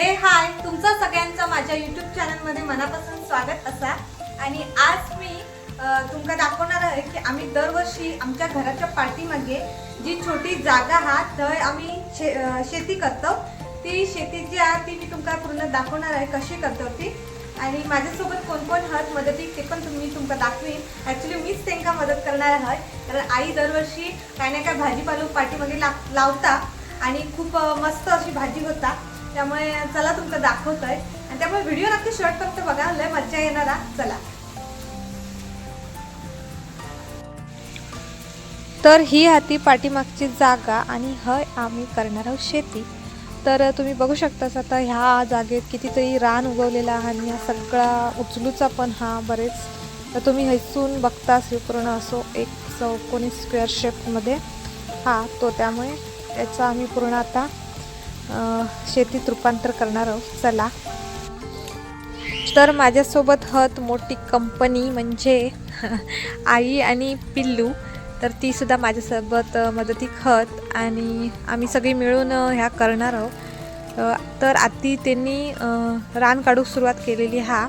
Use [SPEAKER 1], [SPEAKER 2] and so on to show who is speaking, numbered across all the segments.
[SPEAKER 1] हे हाय तुमचं सगळ्यांचं माझ्या युट्यूब चॅनलमध्ये मनापासून स्वागत असा. आणि आज मी तुमका दाखवणार आहे की आम्ही दरवर्षी आमच्या घराच्या पाठीमागे जी छोटी जागा हा थंय आम्ही शे शेती करतो. ती शेती जी आहे ती मी तुमका पूर्ण दाखवणार आहे कशी करतो ती. आणि माझ्यासोबत कोण कोण हत मदतीक ते पण तुम्ही तुमका दाखवीन. ॲक्च्युली मीच त्यांना मदत करणार आहे कारण आई दरवर्षी काय ना काय भाजीपालो पाठीमागे ला लावता. आणि खूप मस्त अशी भाजी होता. त्यामुळे चला तुमचं दाखवत आहे आणि त्यामुळे व्हिडिओ नक्की शॉर्ट फक्त बघा लय मज्जा येणार चला.
[SPEAKER 2] तर ही हाती पाठीमागची जागा आणि हय आम्ही करणार आहोत शेती. तर तुम्ही बघू शकताच आता ह्या जागेत कितीतरी रान उगवलेला आहे आणि हा सगळा उचलूचा पण हा बरेच. तर तुम्ही हैसून बघता हे पूर्ण असो एक चौकोनी स्क्वेअर शेपमध्ये हा तो त्यामुळे त्याचा आम्ही पूर्ण आता शेतीत रूपांतर करणार आहोत. चला. तर माझ्यासोबत हत मोठी कंपनी म्हणजे आई आणि पिल्लू. तर ती सुद्धा माझ्यासोबत मदती मदतीक हत आणि आम्ही सगळी मिळून ह्या करणार आहोत. तर आधी त्यांनी रान काढूक सुरुवात केलेली हा.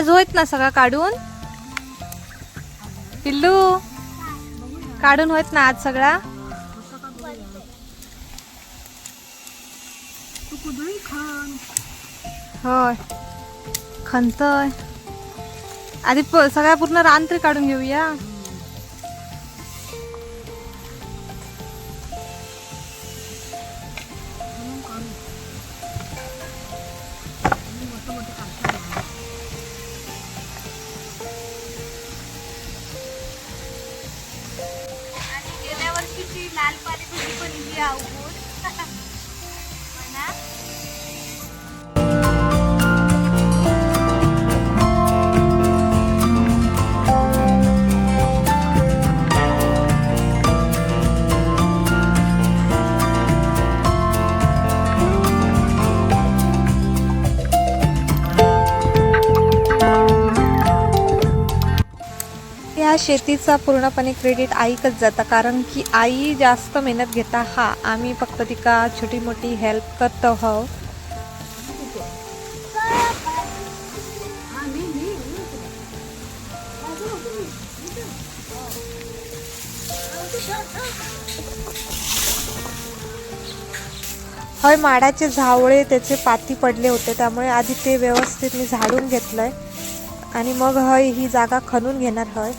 [SPEAKER 2] आज होत ना सगळा काढून? पिल्लू काढून होत ना आज सगळा? होय. खंतय. आधी प- सगळा पूर्ण रान तरी काढून घेऊया. ह्या शेतीचा पूर्णपणे क्रेडिट आईकच जाता कारण की आई जास्त मेहनत घेता. हा आम्ही फक्त तिका छोटी मोठी हेल्प करतो हो हय माडाचे झावळे त्याचे पाती पडले होते त्यामुळे आधी ते व्यवस्थित मी झाडून घेतलंय. आणि मग हय ही जागा खणून घेणार हय.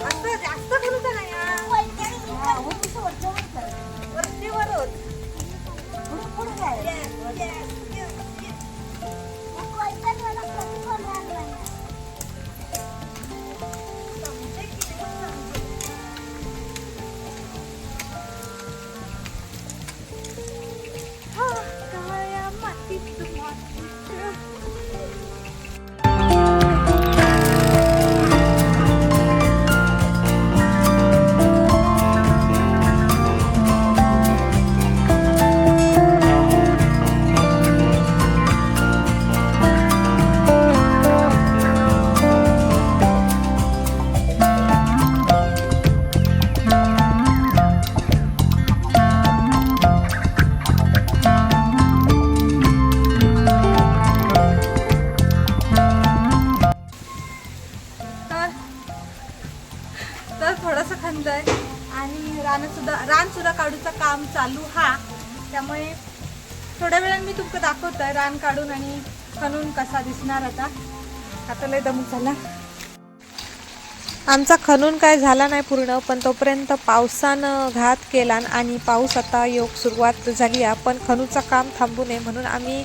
[SPEAKER 2] असं जास्त बोलू नाही वरती वरून पुढे काय सुंदर आणि रानसुद्धा रानसुद्धा काढूचं काम चालू हा. त्यामुळे थोड्या वेळाने मी तुमकं दाखवत आहे रान काढून आणि खणून कसा दिसणार आता. आता लय दमक झाला.
[SPEAKER 3] आमचा खनून काय झाला नाही पूर्ण पण तोपर्यंत पावसानं घात केला आणि पाऊस आता योग सुरुवात झाली आहे. पण खनूचं काम थांबू नये म्हणून आम्ही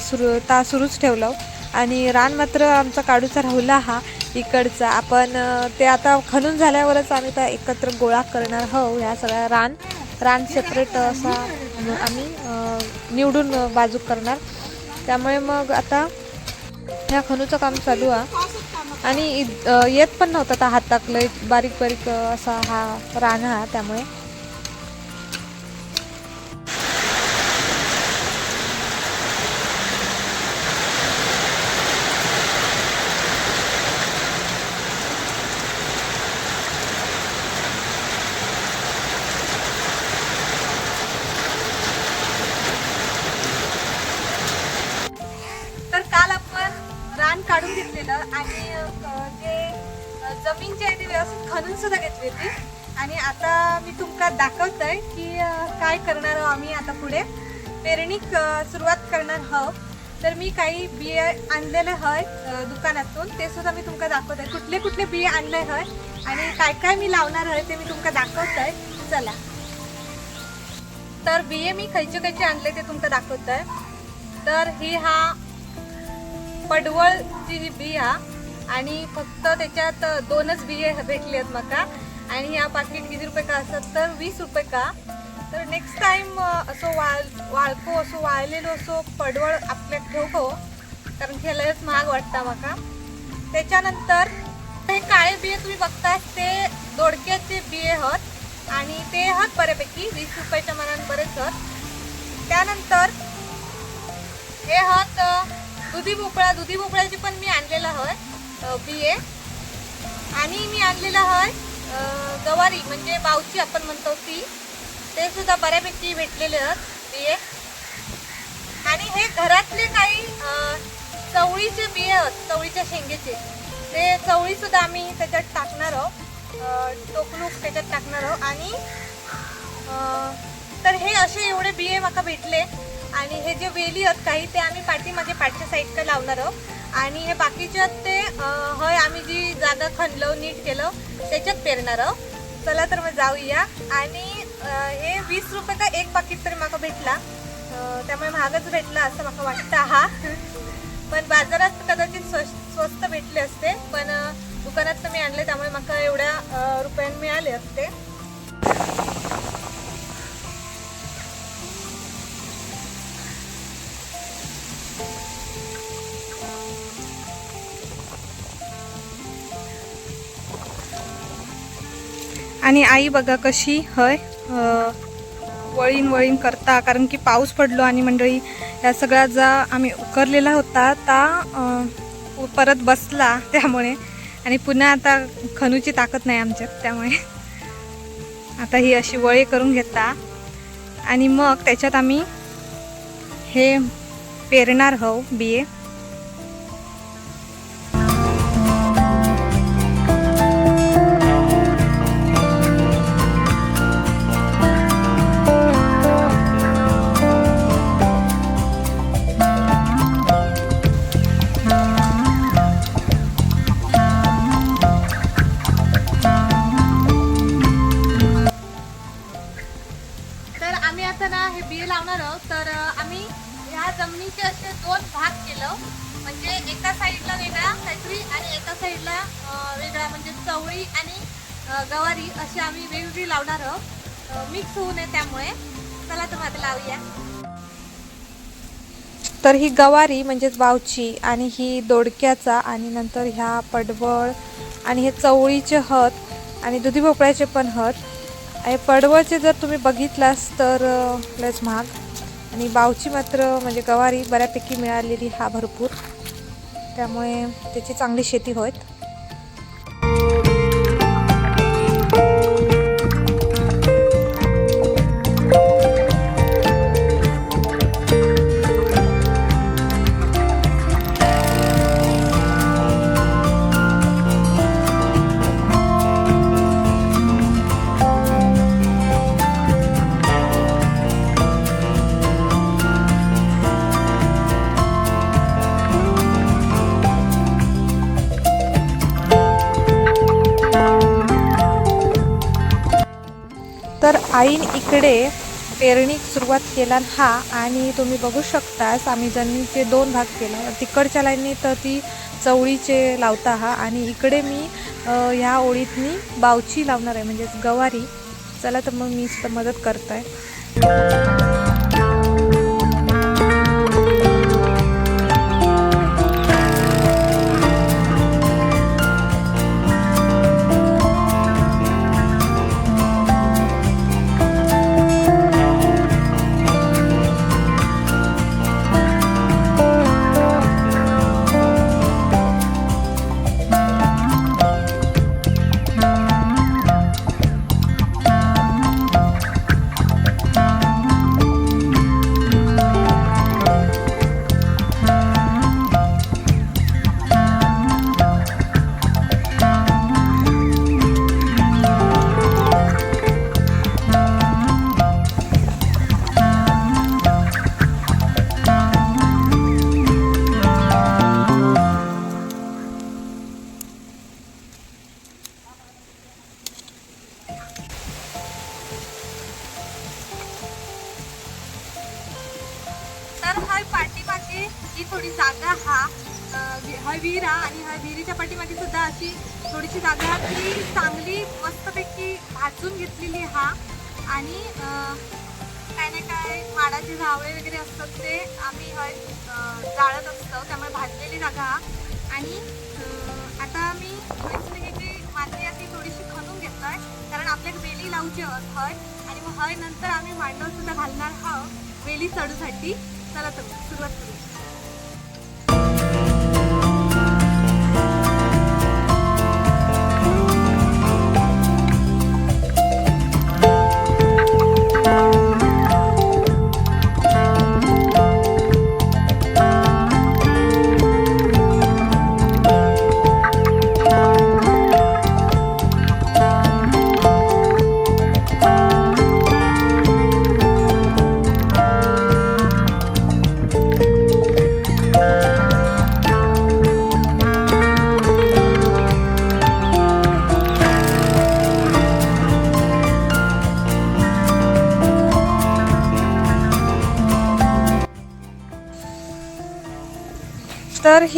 [SPEAKER 3] सुरू ता सुरूच ठेवलं. आणि रान मात्र आमचा काढूचा राहुला हा. इकडचा. आपण ते आता खणून झाल्यावरच आम्ही त्या एकत्र गोळा करणार हो ह्या सगळ्या रान रान सेपरेट असा आम्ही निवडून बाजू करणार. त्यामुळे मग आता ह्या खणूचं काम चालू आहे आणि इ- येत पण नव्हतं आता हात हाताकलं बारीक बारीक असा हा रान हा त्यामुळे.
[SPEAKER 2] आहे सुद्धा घेतली होती. आणि आता मी तुमका दाखवतोय की काय करणार आहोत आम्ही आता पुढे. पेरणी क- सुरुवात करणार आहोत. तर मी काही बिये आणलेले हय दुकानातून. ते सुद्धा मी तुमका दाखवत आहे कुठले कुठले बिये आणले हय आणि काय काय मी लावणार आहे ते मी तुमका दाखवत आहे चला. तर बिये मी खयचे खयचे आणले ते तुमका आहे तर ही हा पडवळची ही बी हा आणि फक्त त्याच्यात दोनच बिये भेटले आहेत माका आणि ह्या पाकिट किती रुपये का असतात? तर वीस रुपये का? तर नेक्स्ट टाइम असं वाळ वाळको असं वाळलेलो असो पडवळ आपल्या ठेवतो. कारण की लयच महाग वाटतं मका त्याच्यानंतर हे काळे बिये तुम्ही बघता ते दोडक्याचे बिये हत. आणि ते हत बऱ्यापैकी वीस रुपयाच्या मनात बरेच हत. त्यानंतर हे हत दुधी भोपळा. दुधी भोपळ्याची पण मी आणलेला हय बिये. आणि मी आणलेला आहे गवारी म्हणजे बावची आपण म्हणतो ती. ते सुद्धा बऱ्यापैकी भेटलेले आहेत बिये. आणि हे घरातले काही चवळीचे बिये आहेत चवळीच्या शेंगेचे. ते चवळी सुद्धा आम्ही त्याच्यात टाकणार आहोत. टोकलूक त्याच्यात टाकणार आहोत. आणि तर हे असे एवढे बिये माका भेटले. आणि हे जे वेली आहेत काही ते आम्ही पाठीमागे पाठच्या साईडकडे लावणार आहोत. आणि हे बाकीचे ते हय आम्ही जी जागा खणलं नीट केलं त्याच्यात पेरणार आहोत. चला तर मग जाऊया. आणि हे वीस रुपये का एक पाकिट तरी माका भेटला. त्यामुळे महागच भेटला असं माका वाटतं. हा. पण बाजारात कदाचित स्वस्त स्वस्त भेटले असते. पण दुकानात तर मी आणले त्यामुळे माका एवढ्या रुपयां मिळाले असते. आणि आई बघा कशी हय वळीन वळीन करता. कारण की पाऊस पडलो आणि मंडळी या सगळा जा आम्ही उकरलेला होता ता परत बसला त्यामुळे. आणि पुन्हा आता खनूची ताकद नाही आमच्यात त्यामुळे. आता ही अशी वळे करून घेता. आणि मग त्याच्यात आम्ही हे पेरणार हो बिये. वेगळा म्हणजे चवळी आणि गवारी अशी आम्ही वेगवेगळी लावणार आहोत. मिक्स होऊ नये त्यामुळे. चला तर आता लावूया.
[SPEAKER 3] तर ही गवारी म्हणजेच बावची आणि ही दोडक्याचा आणि नंतर ह्या पडवळ आणि हे चवळीचे हत आणि दुधी भोपळ्याचे पण हत. आणि पडवळचे जर तुम्ही बघितलास तर लस महाग. आणि बावची मात्र म्हणजे गवारी बऱ्यापैकी मिळालेली हा भरपूर. त्यामुळे त्याची चांगली शेती होत.
[SPEAKER 2] तर आईन इकडे पेरणी सुरुवात केला हा आणि तुम्ही बघू शकतास आम्ही जमिनीचे दोन भाग केला. तिकडच्या लाईननी तर ती चवळीचे लावता हा आणि इकडे मी ह्या ओळीतनी बावची लावणार आहे म्हणजेच गवारी. चला तर मग मी सुद्धा मदत करत आहे आणि आता मी थोडीशी माती आहे ती थोडीशी खणून घेतोय कारण आपल्याला वेली लावची हय आणि मग हय नंतर आम्ही मांडव सुद्धा घालणार आहोत वेली चढूसाठी. चला तर सुरुवात करू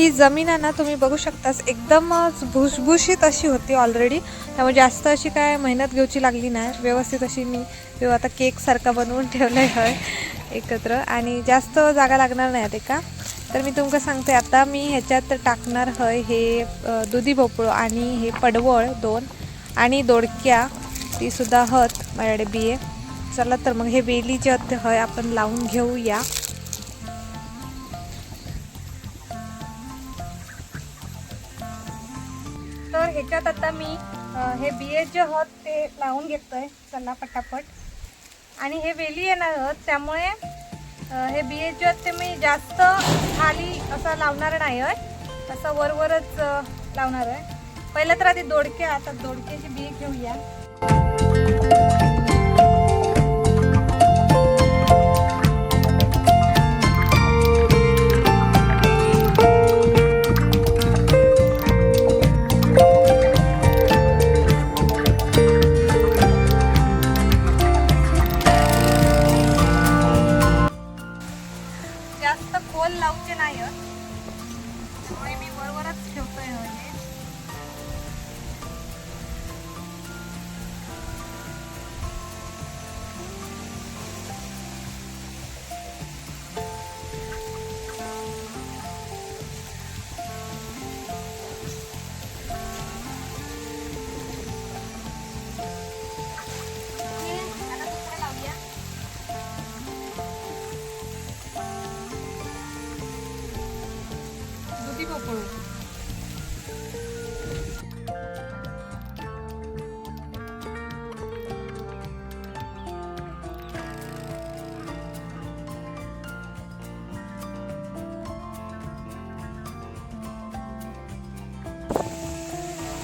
[SPEAKER 2] ही जमीन आहे ना तुम्ही बघू शकतास एकदमच भुसभुशीत अशी होती ऑलरेडी त्यामुळे जास्त अशी काय मेहनत घेऊची लागली नाही. व्यवस्थित अशी मी आता केकसारखा बनवून ठेवलं आहे एकत्र. आणि जास्त जागा लागणार नाही ते का तर मी तुमका सांगते आता मी ह्याच्यात टाकणार हय हे दुधी भोपळो आणि हे पडवळ दोन. आणि दोडक्या ती सुद्धा हत माझ्याकडे बिये. चला तर मग हे वेली जे हय आपण लावून घेऊया. तर ह्याच्यात आता मी हे बिये जे हत ते लावून घेतोय चला पटापट. आणि हे वेली येणार आहोत त्यामुळे हे बिये जे आहेत ते मी जास्त खाली असं लावणार नाही आहे असं वरवरच लावणार आहे पहिलं तर आधी दोडके आता दोडक्याची बिये घेऊया.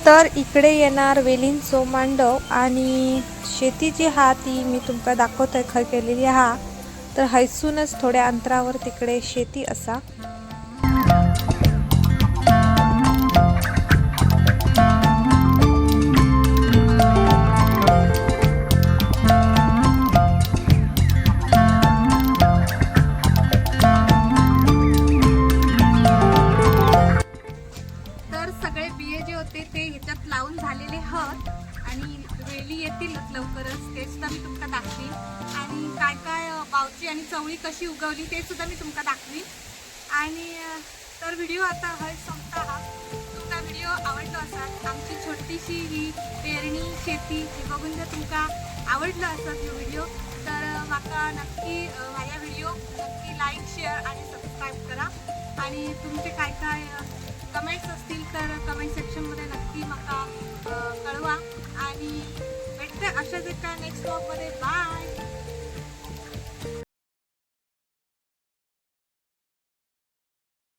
[SPEAKER 2] तर इकडे येणार वेलींचो मांडव आणि शेती जी हा ती मी तुमका दाखवतोय खर केलेली हा. तर हैसूनच थोड्या अंतरावर तिकडे शेती असा. आणि तर व्हिडिओ आता हय संपता हा. तुमका व्हिडिओ आवडलो असा आमची छोटीशी ही पेरणी शेती हे बघून जर तुमका आवडला असत ही व्हिडिओ तर माका नक्की माझ्या व्हिडिओ नक्की लाईक शेअर आणि सबस्क्राईब करा. आणि तुमचे काय काय कमेंट्स असतील तर कमेंट सेक्शनमध्ये नक्की माका कळवा. आणि भेटते अशाच एका नेक्स्ट ब्लॉगमध्ये बाय